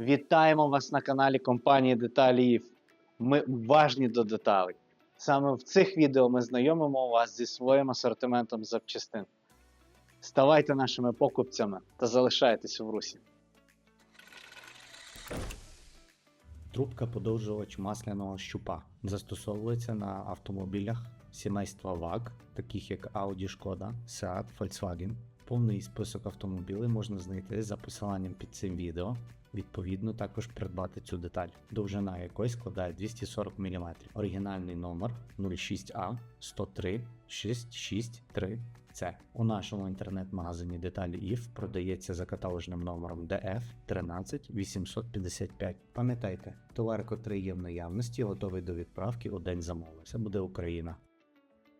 Вітаємо вас на каналі компанії Деталі Ми уважні до деталей. Саме в цих відео ми знайомимо вас зі своїм асортиментом запчастин. Ставайте нашими покупцями та залишайтесь в русі. Трубка подовжувач масляного щупа застосовується на автомобілях сімейства VAG, таких як Audi, Шкода, Seat, Volkswagen. Повний список автомобілів можна знайти за посиланням під цим відео. Відповідно, також придбати цю деталь, довжина якої складає 240 мм. Оригінальний номер 06A 103 663 це у нашому інтернет-магазині деталі IF продається за каталожним номером DF 13855. Пам'ятайте, товар, котрий є в наявності, готовий до відправки у день замови. Це буде Україна.